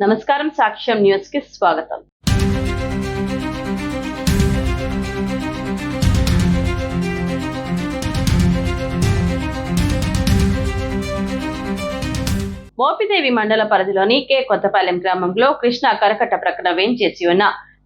నమస్కారం సాక్ష్యం న్యూస్కి స్వాగతం. మోపిదేవి మండల పరిధిలోని కె కొత్తపాలెం గ్రామంలో కృష్ణ కరకట్ట ప్రక్కన వేంచేసి ఉన్న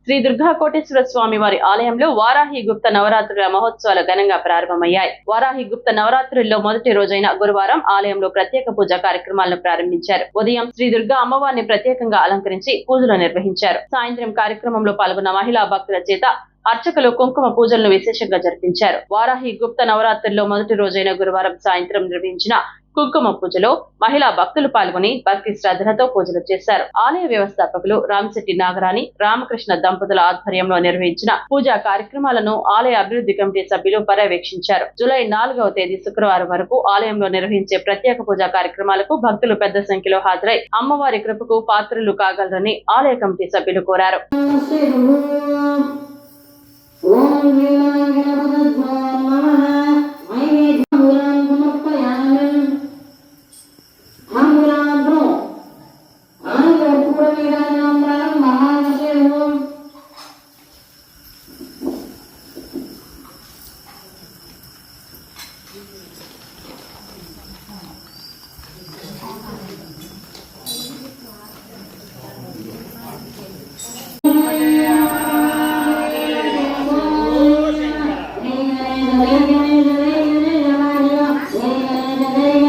శ్రీ దుర్గా కోటేశ్వర స్వామి వారి ఆలయంలో వారాహి గుప్త నవరాత్రుల మహోత్సవాలు ఘనంగా ప్రారంభమయ్యాయి. వారాహి గుప్త నవరాత్రుల్లో మొదటి రోజైన గురువారం ఆలయంలో ప్రత్యేక పూజా కార్యక్రమాలను ప్రారంభించారు. ఉదయం శ్రీ దుర్గా అమ్మవారిని ప్రత్యేకంగా అలంకరించి పూజలు నిర్వహించారు. సాయంత్రం కార్యక్రమంలో పాల్గొన్న మహిళా భక్తుల చేత అర్చకులు కుంకుమ పూజలను విశేషంగా జరిపించారు. వారాహి గుప్త నవరాత్రుల్లో మొదటి రోజైన గురువారం సాయంత్రం నిర్వహించిన కుంకుమ పూజలో మహిళా భక్తులు పాల్గొని భక్తి శ్రద్ధలతో పూజలు చేశారు. ఆలయ వ్యవస్థాపకులు రామశెట్టి నాగరాణి రామకృష్ణ దంపతుల ఆధ్వర్యంలో నిర్వహించిన పూజా కార్యక్రమాలను ఆలయ అభివృద్ధి కమిటీ సభ్యులు పర్యవేక్షించారు. జూలై నాలుగవ తేదీ శుక్రవారం వరకు ఆలయంలో నిర్వహించే ప్రత్యేక పూజా కార్యక్రమాలకు భక్తులు పెద్ద సంఖ్యలో హాజరై అమ్మవారి కృపకు పాత్రలు కాగలరని ఆలయ కమిటీ సభ్యులు కోరారు. ഉഗ്രവീരാനാം പ്രണം മഹാവിഷയവും Amen.